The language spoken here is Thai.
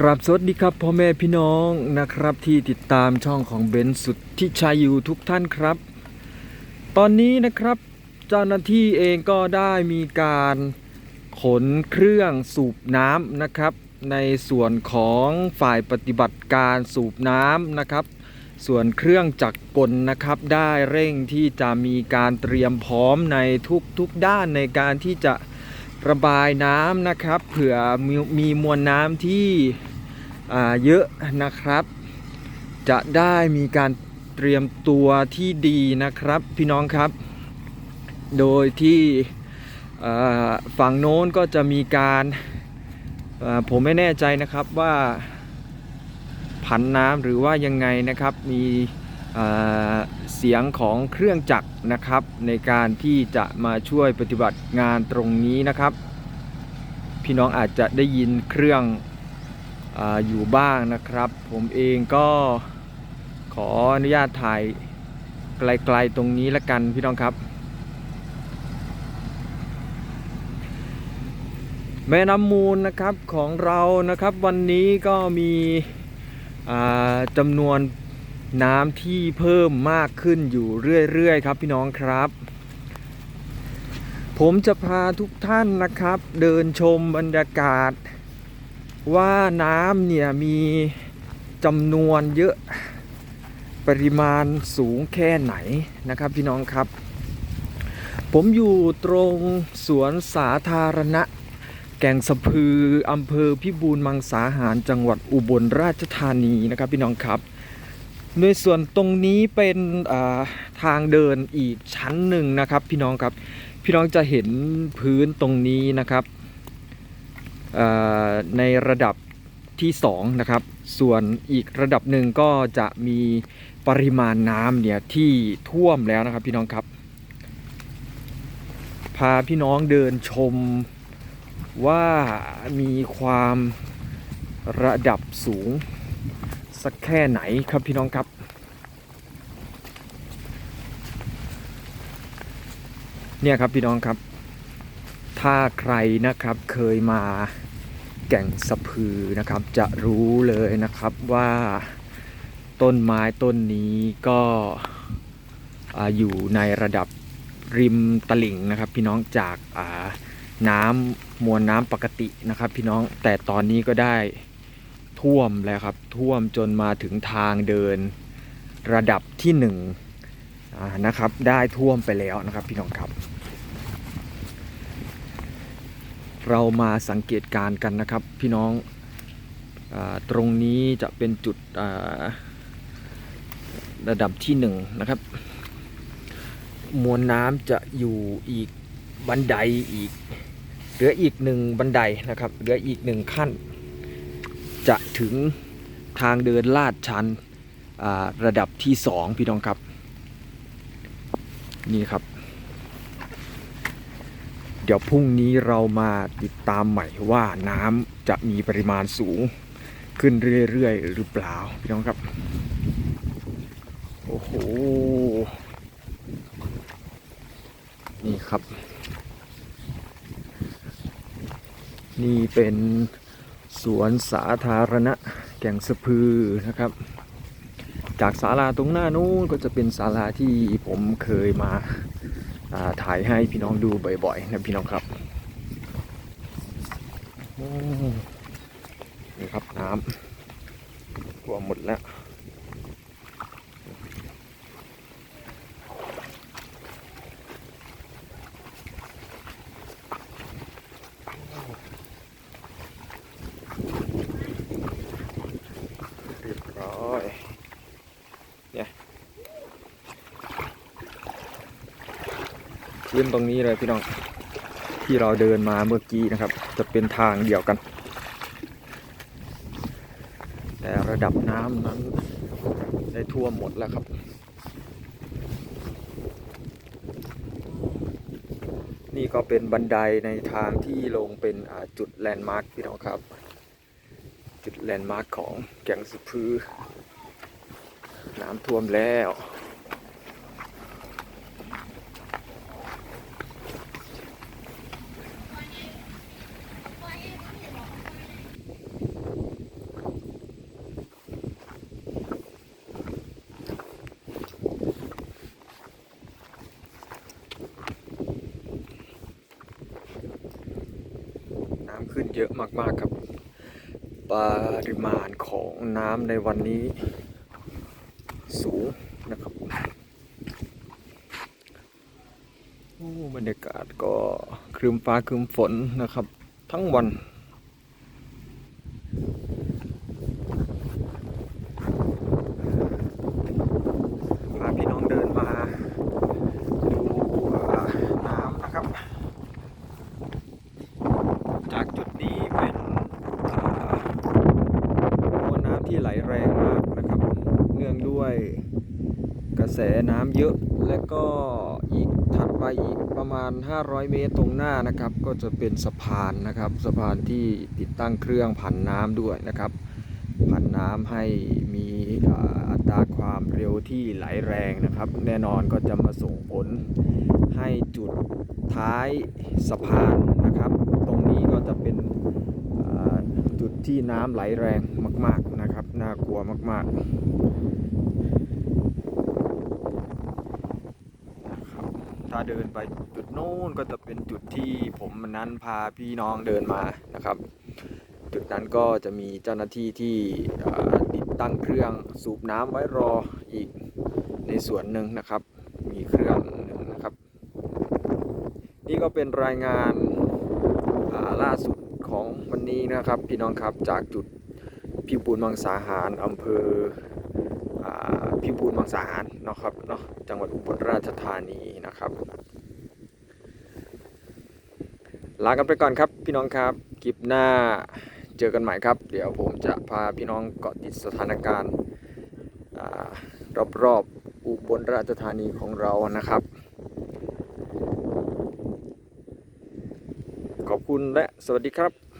กราบสวัสดีครับพ่อแม่พี่น้องนะครับที่ติดตามช่องของเบนสุดที่ชัยอยู่ทุกท่านครับ ตอนนี้นะครับเจ้าหน้าที่เองก็ได้มีการขนเครื่องสูบน้ำนะครับ ในส่วนของฝ่ายปฏิบัติการสูบน้ำนะครับ ส่วนเครื่องจักรกลนะครับ ได้เร่งที่จะมีการเตรียมพร้อมในทุกๆด้านในการที่จะ ระบายน้ำนะครับ เผื่อมีมีมวลน้ำที่เยอะนะครับ จะได้มีการเตรียมตัวที่ดีนะครับพี่น้องครับ โดยที่ฝั่งโน้นก็จะมีการผมไม่แน่ใจนะครับว่าผันน้ำหรือว่ายังไงนะครับมี เสียงของเครื่องจักรนะครับ ในการที่จะมาช่วยปฏิบัติงานตรงนี้นะครับ พี่น้องอาจจะได้ยินเครื่องออยู่บ้างนะครับ ผมเองก็ขออนุญาตถ่ายไกลๆตรงนี้ละกันพี่น้องครับแม่น้ำมูลนะครับของเรานะครับวันนี้ก็มีจำนวน น้ำที่เพิ่มมากขึ้นอยู่เรื่อยๆครับพี่น้องครับ ผมจะพาทุกท่านนะครับ เดินชมบรรยากาศ ว่าน้ำเนี่ยมีจำนวนเยอะปริมาณสูงแค่ไหนนะครับพี่น้องครับ ผมอยู่ตรงสวนสาธารณะ แก่งสะพืออำเภอพิบูลมังสาหารจังหวัดอุบลราชธานีนะครับพี่น้องครับ ในส่วนตรงนี้เป็นาทางเดินอีกชั้นหนึ่งนะครับ พี่น้องครับพี่น้องจะเห็นพื้นตรงนี้นะครับในระดับที่2นะครับส่วนอีกระดับหนึ่งก็จะมีปริมาณน้ำเนี่ยที่ท่วมแล้วนะครับพี่น้องครับ พาพี่น้องเดินชมว่ามีความระดับสูง สักแค่ไหนครับพี่น้องครับ เนี่ยครับพี่น้องครับ ถ้าใครนะครับเคยมาแก่งสะพือนะครับ จะรู้เลยนะครับว่าต้นไม้ต้นนี้ก็ออยู่ในระดับริมตลิ่งนะครับ พี่น้องจากาน้ำมวลน้ำปกตินะครับ พี่น้องแต่ตอนนี้ก็ได้ ท่วมแล้วครับ ท่วมจนมาถึงทางเดินระดับที่หนึ่งนะครับ ได้ท่วมไปแล้วนะครับพี่น้องครับ เรามาสังเกตการกันนะครับพี่น้องอตรงนี้จะเป็นจุดระดับที่หนึ่งนะครับ มวลน้ำจะอยู่อีกบันไดอีก เหลืออีกหนึ่งบันไดนะครับ เหลืออีกหนึ่งขั้น จะถึงทางเดินลาดชันระดับที่สองพี่น้องครับ นี่ครับ เดี๋ยวพรุ่งนี้เรามาติดตามใหม่ว่าน้ำจะมีปริมาณสูงขึ้นเรื่อยๆ หรือเปล่าพี่น้องครับ โอ้โห นี่ครับ นี่เป็น สวนสาธารณะแก่งสะพือนะครับ จากศาลาตรงหน้านู้นก็จะเป็นศาลาที่ผมเคยมาาถ่ายให้พี่น้องดูบ่อยๆนะพี่น้องครับนี่ครับน้ำท่วมหมดแล้ว เรียบร้อย เนี่ยพื้นตรงนี้เลยพี่น้องที่เราเดินมาเมื่อกี้นะครับ จะเป็นทางเดียวกัน แต่ระดับน้ำนั้นได้ท่วมหมดแล้วครับนี่ก็เป็นบันไดในทางที่ลงเป็นจุดแลนด์มาร์คพี่น้องครับ จุดแลนด์มาร์คของแก่งสุพือ น้ำท่วมแล้วน้ำขึ้นเยอะมาก ๆ ครับ ปริมาณของน้ำในวันนี้ สูงนะครับโอ้บรรยากาศก็ครึมฟ้าครึมฝนนะครับ ทั้งวัน พาพี่น้องเดินมาดูอ่าน้ำนะครับ จากจุดนี้เป็นอ่ามวลน้ำที่ไหลแรงมากนะครับ เนื่องด้วย กระแสน้ำเยอะ และก็อีกถัดไปอีกประมาณ 500 เมตรตรงหน้านะครับ ก็จะเป็นสะพานนะครับ สะพานที่ติดตั้งเครื่องผันน้ำด้วยนะครับ ผันน้ำให้มีอัตราความเร็วที่ไหลแรงนะครับ แน่นอนก็จะมาส่งผลให้จุดท้ายสะพานนะครับ ตรงนี้ก็จะเป็นจุดที่น้ำไหลแรงมาก ๆ น่ากลัวมากๆนะครับถ้าเดินไปจุดโน้นก็จะเป็นจุดที่ผมนั้นพาพี่น้องเดินมานะครับ จุดนั้นก็จะมีเจ้าหน้าที่ที่ติดตั้งเครื่องสูบน้ำไว้รออีกในส่วนหนึ่งนะครับ มีเครื่องหนึ่งนะครับ นี่ก็เป็นรายงานล่าสุดของวันนี้นะครับ พี่น้องครับจากจุด พิบูลมังสาหารอำเภอพิบูลมังสาหารนะครับเนาะจังหวัดอุบลราชธานีนะครับลากันไปก่อนครับพี่น้องครับคลิปหน้าเจอกันใหม่ครับ เดี๋ยวผมจะพาพี่น้องเกาะติดสถานการณ์อ่ารอบๆอุบลราชธานีของเรานะครับ ขอบคุณและสวัสดีครับ